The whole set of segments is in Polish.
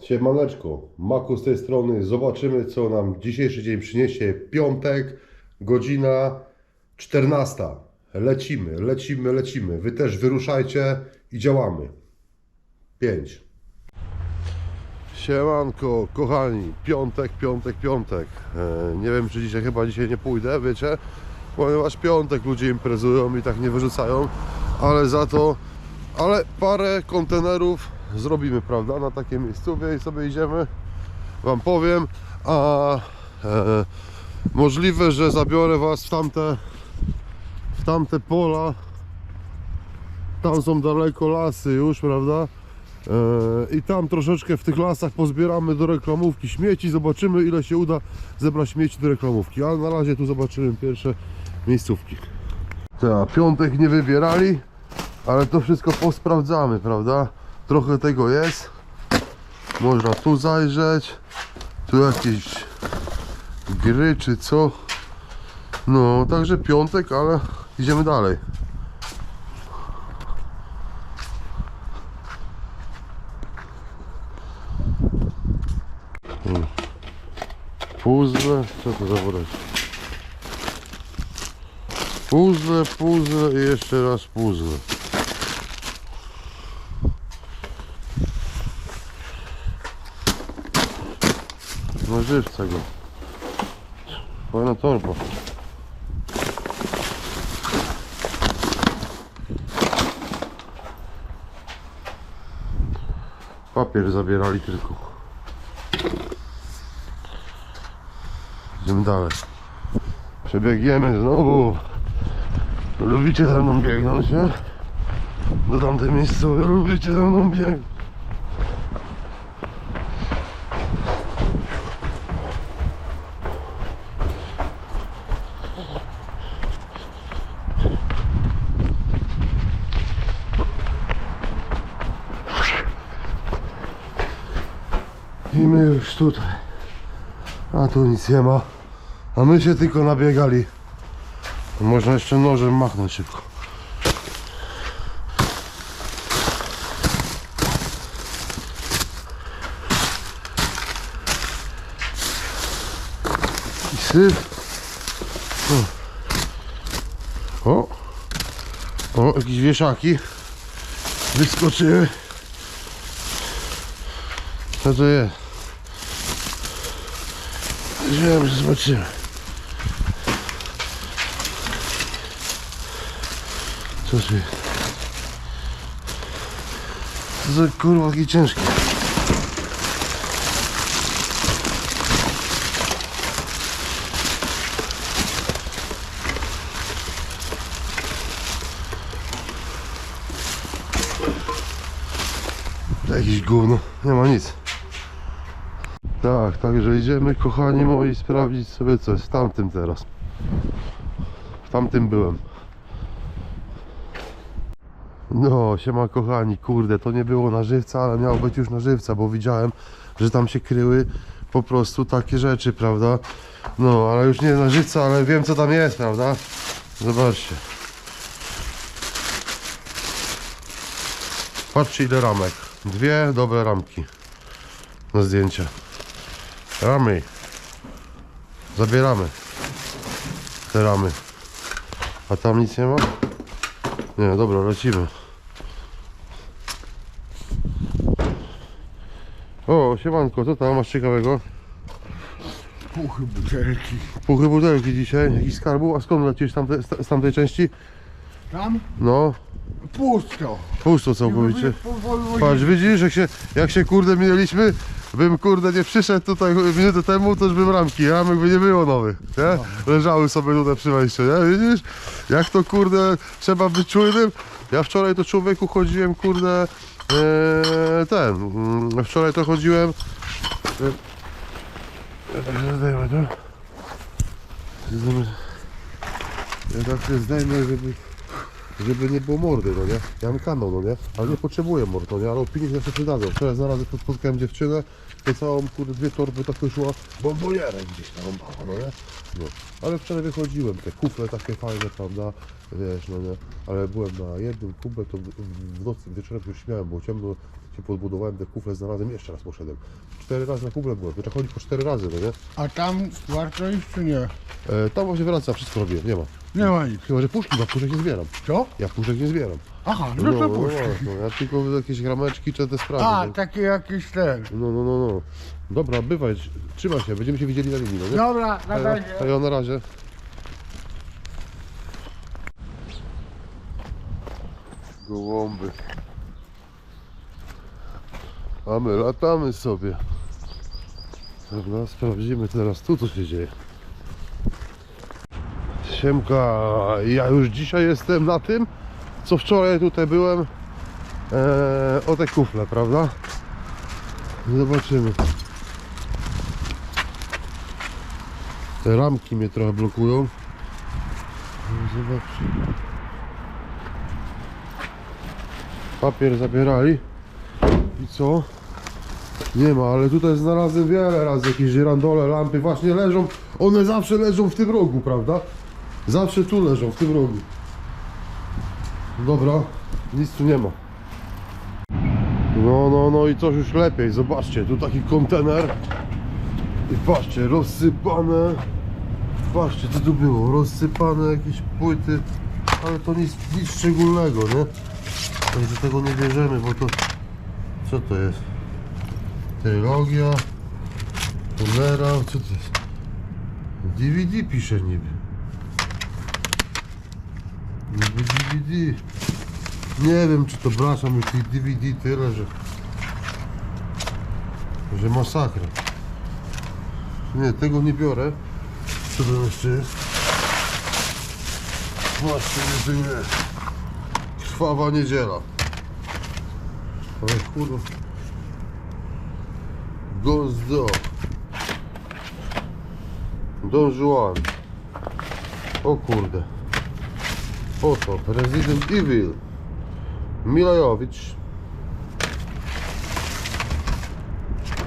Siemaneczko, Maku z tej strony. Zobaczymy, co nam dzisiejszy dzień przyniesie. Piątek, godzina 14. Lecimy, lecimy, lecimy. Wy też wyruszajcie i działamy. 5. Siemanko, kochani. Piątek, piątek, piątek. E, nie wiem, czy dzisiaj chyba dzisiaj nie pójdę, wiecie? Ponieważ piątek ludzie imprezują i tak nie wyrzucają, ale za to, ale parę kontenerów zrobimy, prawda, na takie miejscowie i sobie idziemy, Wam powiem, a e, możliwe, że zabiorę Was w tamte, w tamte pola, tam są daleko lasy już, prawda, e, i tam troszeczkę w tych lasach pozbieramy do reklamówki śmieci, zobaczymy ile się uda zebrać śmieci do reklamówki, ale na razie tu zobaczymy pierwsze miejscówki. Tak, piątek nie wybierali, ale to wszystko posprawdzamy, prawda? Trochę tego jest. Można tu zajrzeć. Tu jakieś gry czy co. No, także piątek, ale idziemy dalej. Puzzle, co to za worek? Puzzle, puzzle i jeszcze raz puzzle. Żywca go. Fajna torba. Papier zabierali tylko. Idziemy dalej. Przebiegniemy znowu. Lubicie ze mną biegnąć, nie? Do tamtej miejscowej lubicie ze mną biegnąć. I my już tutaj. A tu nic nie ma. A my się tylko nabiegali. Można jeszcze nożem machnąć szybko. I syf. O. o. O, jakieś wieszaki wyskoczyły. Co to jest? Że zobaczymy. Co to jest? Co za kurwa takie ciężkie. Jakieś gówno, nie ma nic. Tak, także idziemy kochani moi sprawdzić sobie co jest w tamtym teraz. W tamtym byłem. No, siema kochani, kurde, to nie było na żywca, ale miało być już na żywca, bo widziałem, że tam się kryły po prostu takie rzeczy, prawda? No, ale już nie na żywca, ale wiem co tam jest, prawda? Zobaczcie. Patrzcie ile ramek. Dwie dobre ramki na zdjęcie. Ramy. Zabieramy te ramy. A tam nic nie ma? Nie, dobra, lecimy. O, siemanko, co tam masz ciekawego? Puchy, butelki. Puchy butelki dzisiaj, jakiś skarbu, a skąd lecisz z tamtej, z tamtej części? Tam No, pusto. pusto całkowicie. Patrz, widzisz, jak się, jak się kurde minęliśmy, bym kurde nie przyszedł tutaj minutę temu, to już bym ramki, ramek by nie było nowych, nie? Leżały sobie tutaj przy wejściu, nie? Widzisz? Jak to kurde trzeba być czujnym. Ja wczoraj to człowieku chodziłem kurde e, ten, mm, wczoraj to chodziłem e, tak. Ja tak się zdejmę, żeby żeby nie było mordy, no nie? Ja mam kanał, no nie? Ale nie potrzebuję mord, no nie? Ale opinie się przydadzą. Wczoraj znalazłem, spotkałem dziewczynę, to całą, kurde, dwie torby tak szła bombonierem gdzieś tam no nie? No. Ale wczoraj wychodziłem, te kufle takie fajne, prawda? Wiesz, no nie? Ale byłem na jednym kubę, to w- nocy, wieczorem się śmiałem, było ciemno, klatki podbudowałem, te kufle znalazłem, jeszcze raz poszedłem. Cztery razy na kufle byłem, to trzeba chodzić po cztery razy, no nie? A tam warto iść czy nie? E, tam właśnie wraca, wszystko robię, nie ma. Nie ma nic. Chyba, że puszki, bo puszek nie zbieram. Co? Ja puszek nie zbieram. Aha, no to puść. no, ja tylko jakieś grameczki czy te sprawy. A, no. takie jakieś ten. No, no, no, no. Dobra, bywaj, trzymaj się, będziemy się widzieli na linii, no nie? Dobra, na ja, razie. a ja na razie. Gołąby. A my latamy sobie. Dobra, sprawdzimy teraz tu, co się dzieje. Siemka, ja już dzisiaj jestem na tym, co wczoraj tutaj byłem e, o te kufle, prawda? Zobaczymy. Te ramki mnie trochę blokują. Zobaczcie. Papier zabierali. I co? Nie ma, ale tutaj znalazłem wiele razy jakieś żyrandole, lampy. Właśnie leżą, one zawsze leżą w tym rogu, prawda? Zawsze tu leżą, w tym rogu. Dobra, nic tu nie ma. No, no, no i coś już lepiej. Zobaczcie, tu taki kontener. I patrzcie, rozsypane. Patrzcie, co tu było? Rozsypane jakieś płyty, ale to nic, nic szczególnego, nie? Także tego nie bierzemy, bo to. Co to jest? Trylogia, Polera, co to jest? DVD pisze niby. DVD. Nie wiem, czy to przepraszam, już tych DVD tyle, że. że masakra. Nie, tego nie biorę. Co to jeszcze jest? Właśnie jedynie krwawa niedziela. Ale kurwa. Ghost Dog. Don Juan. O kurde. Oto, Resident Evil. Milajowicz.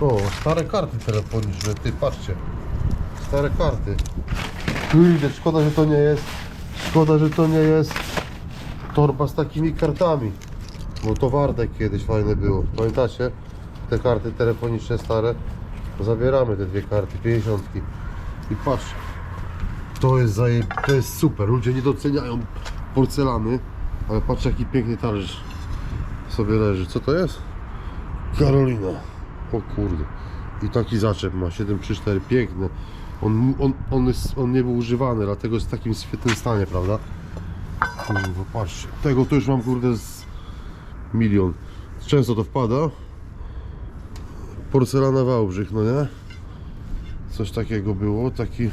O, stare karty telefoniczne, ty patrzcie. Stare karty. Kurde, szkoda, że to nie jest. Szkoda, że to nie jest torba z takimi kartami. Bo to Wardek kiedyś fajne było. Pamiętacie? Te karty telefoniczne stare. Zabieramy te dwie karty, 50. I patrz. To jest zaje... to jest super. Ludzie nie doceniają porcelany. Ale patrz jaki piękny talerz sobie leży. Co to jest? Karolina. O kurde. I taki zaczep ma 734, piękny. On, on, on, jest, on nie był używany, dlatego jest w takim świetnym stanie, prawda? Kurwa, patrzcie. Tego to już mam kurde z milion. Często to wpada. Porcelana Wałbrzych, no nie? Coś takiego było, taki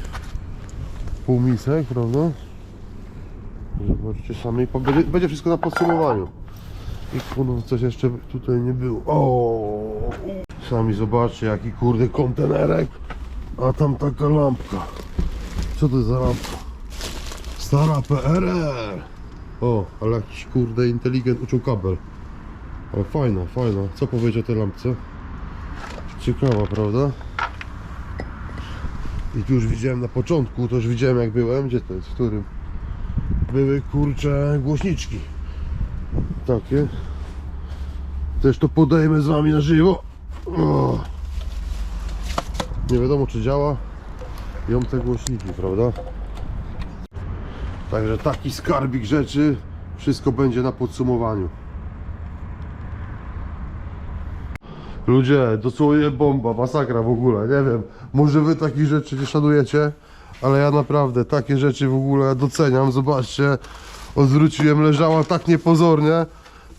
półmisek, prawda? Zobaczcie sami, będzie, będzie wszystko na podsumowaniu. I kurwa, coś jeszcze tutaj nie było. O, Sami zobaczcie, jaki kurde kontenerek. A tam taka lampka. Co to za lampka? Stara PRL. O, ale jakiś kurde inteligent uciął kabel. Ale fajna, fajna. Co powiedzieć o tej lampce? Ciekawa, prawda? I tu już widziałem na początku, to już widziałem jak byłem. Gdzie to jest? W którym? Były kurcze głośniczki. Takie. Też to podejmę z wami na żywo. O. Nie wiadomo czy działa. Ją te głośniki, prawda? Także taki skarbik rzeczy. Wszystko będzie na podsumowaniu. Ludzie, dosłownie bomba, masakra w ogóle, nie wiem, może wy takich rzeczy nie szanujecie, ale ja naprawdę takie rzeczy w ogóle doceniam, zobaczcie, odwróciłem, leżała tak niepozornie,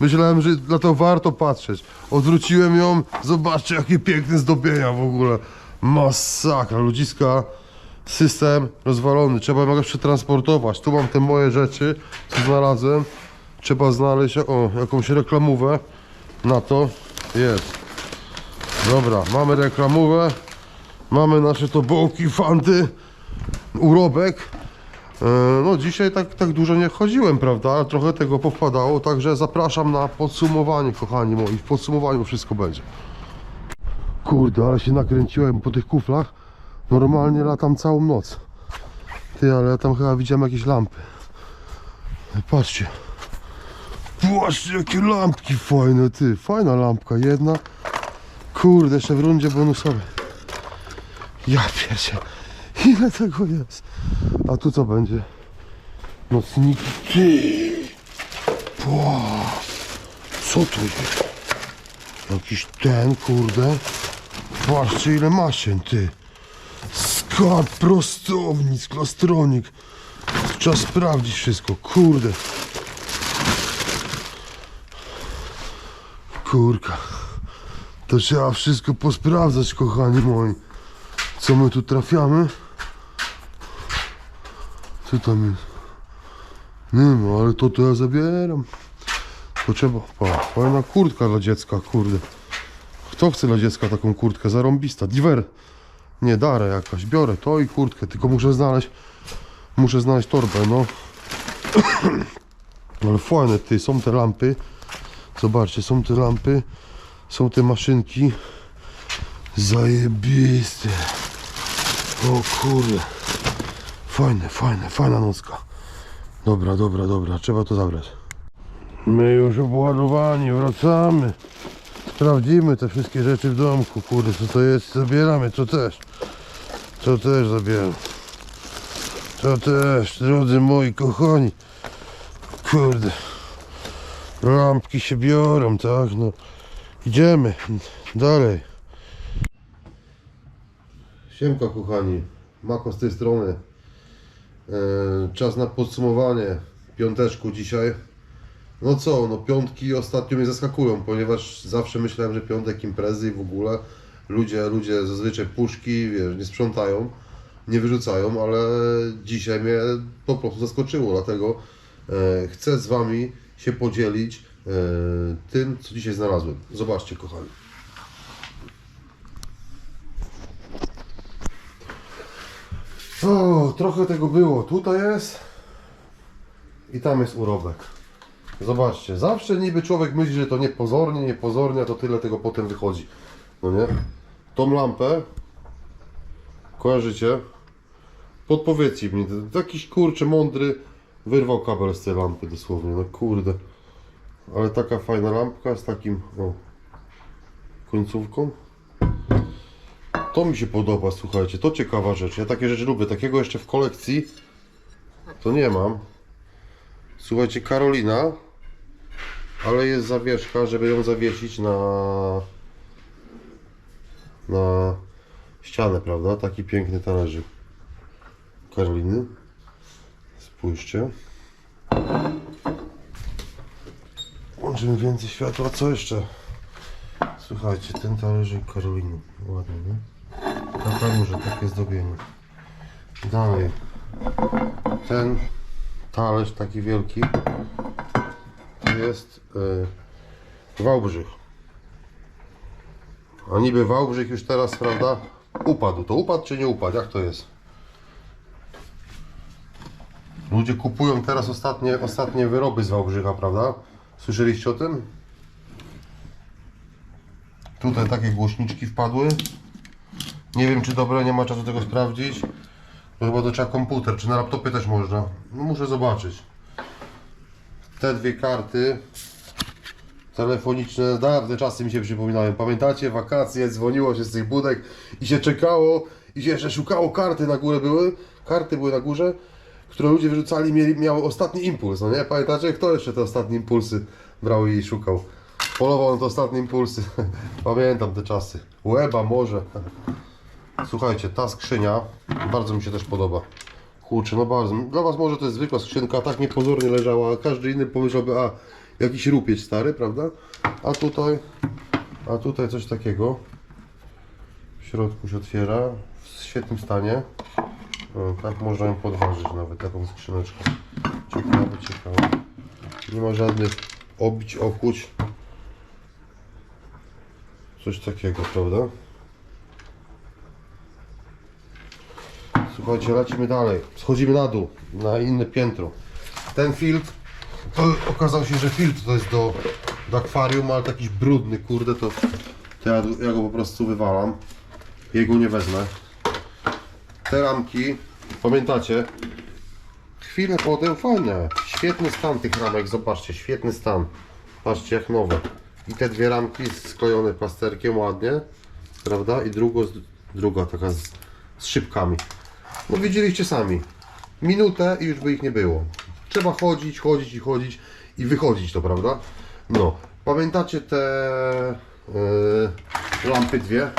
myślałem, że na to warto patrzeć, odwróciłem ją, zobaczcie jakie piękne zdobienia w ogóle, masakra, ludziska, system rozwalony, trzeba jakoś przetransportować, tu mam te moje rzeczy, co znalazłem, trzeba znaleźć, o, jakąś reklamówę. Na to, jest. Dobra, mamy reklamówę, mamy nasze tobołki, fanty, urobek. E, No dzisiaj tak, tak dużo nie chodziłem, prawda, trochę tego powpadało, także zapraszam na podsumowanie, kochani moi, w podsumowaniu wszystko będzie. Kurde, ale się nakręciłem po tych kuflach, normalnie latam całą noc. Ty, ale ja tam chyba widziałem jakieś lampy. Patrzcie, Patrzcie jakie lampki fajne, ty. Fajna lampka, jedna. Kurde, jeszcze w rundzie bonusowej. Ja pierdzie. Ile tego jest? A tu co będzie? Nocniki. Ty. Wow. Co to jest? Jakiś ten, kurde. Patrzcie ile maszyn, ty. Skarb, prostownik, klastronik. Trzeba sprawdzić wszystko, kurde. Kurka. To trzeba wszystko posprawdzać, kochani moi. Co my tu trafiamy? Co tam jest? Nie no, ale to to ja zabieram. To trzeba. Fajna kurtka dla dziecka, kurde. Kto chce dla dziecka taką kurtkę? Zarąbista. Diver. Nie, darę jakaś. Biorę to i kurtkę, tylko muszę znaleźć. Muszę znaleźć torbę, no. Ale fajne, ty, są te lampy. Zobaczcie, są te lampy. Są te maszynki. Zajebiste. O kurde. Fajne, fajne, fajna nocka. Dobra, dobra, dobra, trzeba to zabrać. My już obładowani, wracamy. Sprawdzimy te wszystkie rzeczy w domku, kurde, co to jest, zabieramy, to też. To też zabieram. To też, drodzy moi kochani. Kurde. Lampki się biorą, tak, no. Idziemy dalej. Siemka kochani, Mako z tej strony. E, czas na podsumowanie piąteczku dzisiaj. No co, no piątki ostatnio mnie zaskakują, ponieważ zawsze myślałem, że piątek imprezy i w ogóle ludzie, ludzie zazwyczaj puszki, wiesz, nie sprzątają, nie wyrzucają, ale dzisiaj mnie po prostu zaskoczyło, dlatego e, chcę z Wami się podzielić e, tym, co dzisiaj znalazłem. Zobaczcie, kochani. O, trochę tego było. Tutaj jest i tam jest urobek. Zobaczcie, zawsze niby człowiek myśli, że to niepozornie, niepozornie, a to tyle tego potem wychodzi. No nie? Tą lampę kojarzycie? Podpowiedzcie mi, jakiś kurczę mądry wyrwał kabel z tej lampy dosłownie, no kurde. Ale taka fajna lampka z takim o, końcówką. To mi się podoba, słuchajcie, to ciekawa rzecz. Ja takie rzeczy lubię, takiego jeszcze w kolekcji to nie mam. Słuchajcie, Karolina, ale jest zawieszka, żeby ją zawiesić na na ścianę, prawda? Taki piękny talerzyk Karoliny. Spójrzcie. Włączymy więcej światła. Co jeszcze? Słuchajcie, ten talerzyk Karoliny. Ładny, nie? Kamerze takie zdobienie. Dalej. Ten talerz taki wielki to jest yy, Wałbrzych. A niby Wałbrzych już teraz, prawda, upadł. To upadł czy nie upadł? Jak to jest? Ludzie kupują teraz ostatnie, ostatnie wyroby z Wałbrzycha, prawda? Słyszeliście o tym? Tutaj takie głośniczki wpadły. Nie wiem czy dobre, nie ma czasu tego sprawdzić. To chyba to trzeba komputer, czy na laptopie też można. No muszę zobaczyć. Te dwie karty telefoniczne, dawne czasy mi się przypominają. Pamiętacie? Wakacje, dzwoniło się z tych budek i się czekało i się jeszcze szukało karty na górę były. Karty były na górze, które ludzie wyrzucali, mieli, miały ostatni impuls, no nie? Pamiętacie? Kto jeszcze te ostatnie impulsy brał i szukał? Polował na te ostatnie impulsy. Pamiętam te czasy. Łeba może. Słuchajcie, ta skrzynia bardzo mi się też podoba. Kurczę, no bardzo. Dla Was może to jest zwykła skrzynka, tak niepozornie leżała, a każdy inny pomyślałby, a jakiś rupieć stary, prawda? A tutaj, a tutaj coś takiego. W środku się otwiera, w świetnym stanie. O, tak można ją podważyć nawet, taką skrzyneczkę. Ciekawe, ciekawe. Nie ma żadnych obić, okuć. Coś takiego, prawda? Słuchajcie, lecimy dalej. Schodzimy na dół, na inne piętro. Ten filtr, to okazało się, że filtr to jest do, do akwarium, ale taki brudny, kurde, to, to ja, ja go po prostu wywalam. Jego nie wezmę. Te ramki, pamiętacie? Chwilę potem fajne, świetny stan tych ramek, zobaczcie, świetny stan. Patrzcie jak nowe. I te dwie ramki sklejone plasterkiem ładnie, prawda? I drugo, druga taka z, z szybkami. No widzieliście sami. Minutę i już by ich nie było. Trzeba chodzić, chodzić i chodzić i wychodzić to, prawda? No, pamiętacie te e, lampy dwie?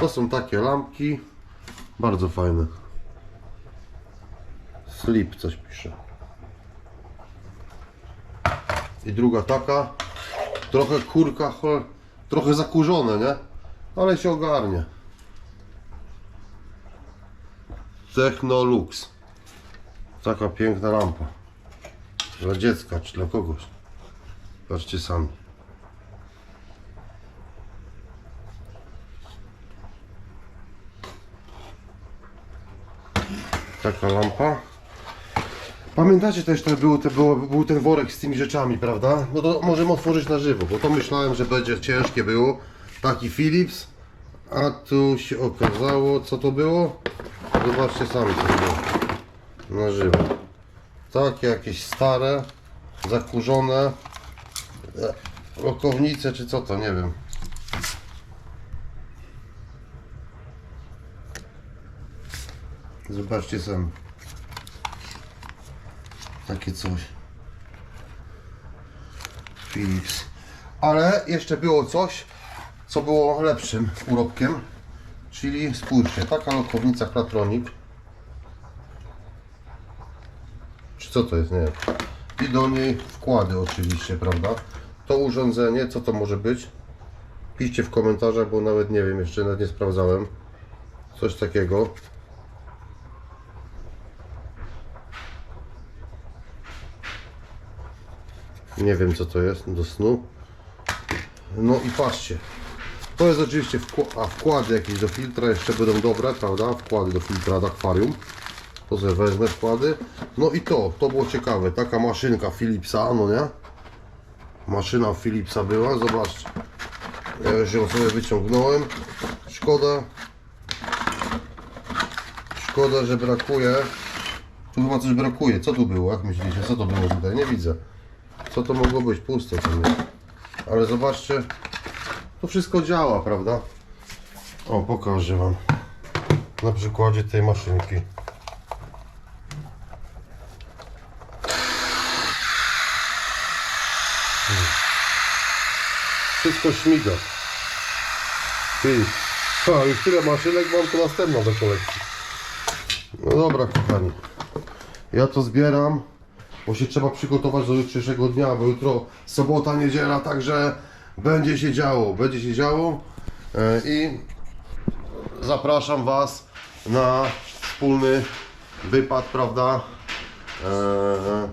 To są takie lampki, bardzo fajne. Slip coś pisze. I druga taka. Trochę kurka, trochę zakurzone, nie? Ale się ogarnie. Technolux. Taka piękna lampa. Dla dziecka czy dla kogoś. Patrzcie sami. Taka lampa. Pamiętacie też, to był, to było, był ten worek z tymi rzeczami, prawda? No to możemy otworzyć na żywo, bo to myślałem, że będzie ciężkie było. Taki Philips, a tu się okazało, co to było? Zobaczcie sami, co było. Na żywo. Takie jakieś stare, zakurzone e, rokownice, czy co to, nie wiem. Zobaczcie sami. Takie coś. Philips. Ale jeszcze było coś, co było lepszym urobkiem. Czyli spójrzcie, taka lokownica Klatronik. Czy co to jest? Nie wiem. I do niej wkłady oczywiście, prawda? To urządzenie, co to może być? Piszcie w komentarzach, bo nawet nie wiem, jeszcze nawet nie sprawdzałem. Coś takiego. Nie wiem co to jest do snu. No i patrzcie. To jest oczywiście a wkłady jakieś do filtra jeszcze będą dobre, prawda? Wkłady do filtra do akwarium. To sobie wezmę wkłady. No i to, to było ciekawe. Taka maszynka Philipsa, no nie? Maszyna Philipsa była, zobaczcie. Ja już ją sobie wyciągnąłem. Szkoda. Szkoda, że brakuje. Tu chyba coś brakuje. Co tu było? Jak myślicie? Co to było tutaj? Nie widzę. Co to mogło być? Pusto tam jest. Ale zobaczcie, to wszystko działa, prawda? O, pokażę Wam. Na przykładzie tej maszynki. Hmm. Wszystko śmiga. Ty. A, już tyle maszynek mam, to następna do kolekcji. No dobra, kochani. Ja to zbieram bo się trzeba przygotować do jutrzejszego dnia, bo jutro sobota, niedziela, także będzie się działo, będzie się działo E, i zapraszam Was na wspólny wypad, prawda? E,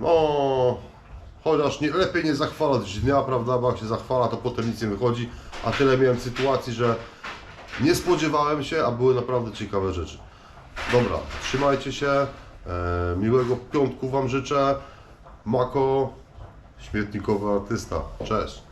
No, chociaż nie, lepiej nie zachwalać dnia, prawda, bo jak się zachwala, to potem nic nie wychodzi, a tyle miałem sytuacji, że nie spodziewałem się, a były naprawdę ciekawe rzeczy. Dobra, trzymajcie się. E, miłego piątku Wam życzę. Mako, śmietnikowy artysta. Cześć.